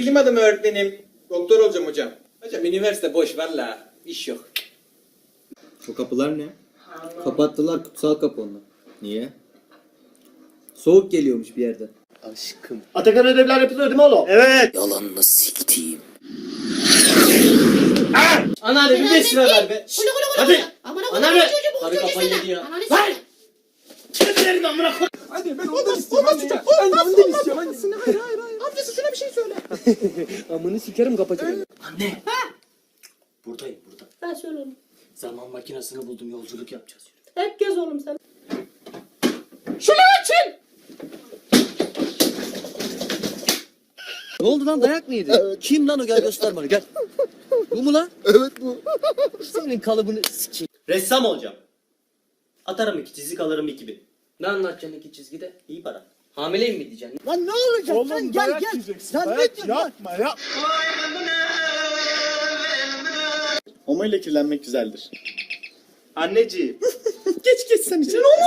Bilim adamı öğretmenim. Doktor olacağım hocam. Hocam üniversite boş valla. İş yok. O kapılar ne? Kapattılar kutsal kapı onlar. Niye? Soğuk geliyormuş bir yerden. Aşkım. Atakan ödevler yapılıyor değil mi oğlum? Evet. Yalanını siktiğim. Ana bir 5 lira ver be. Hadi. Aman Ana aman be. çocuğu bu Karı çocuğu kafayı yedi ya. Ananı sikeyim. Kırklarını amına koy. Hadi ben ondan istiyorum anne ya. Ben de ondan istiyorum annesine. Hayır hayır hayır. Amcası şuna bir şey söyle. Amını sikerim kapatırım. Anne. Buradayım burada. Ben söyle oğlum. Zaman makinesini buldum yolculuk yapacağız. Hep gez oğlum sen. Ne oldu lan dayak mı yedi? Kim lan o gel göster bana gel. Bu mu lan? Evet bu. Senin kalıbını sikeyim. Ressam olacağım. Atarım iki çizik alırım iki bin. Ne anlatacaksın iki çizgide? İyi para. Hamileyim mi diyeceksin? Lan ne olacak lan gel gel. Lan ne diyorsun lan? Homo ile kirlenmek güzeldir. Anneciğim. Geç geç sen içeri. Onunla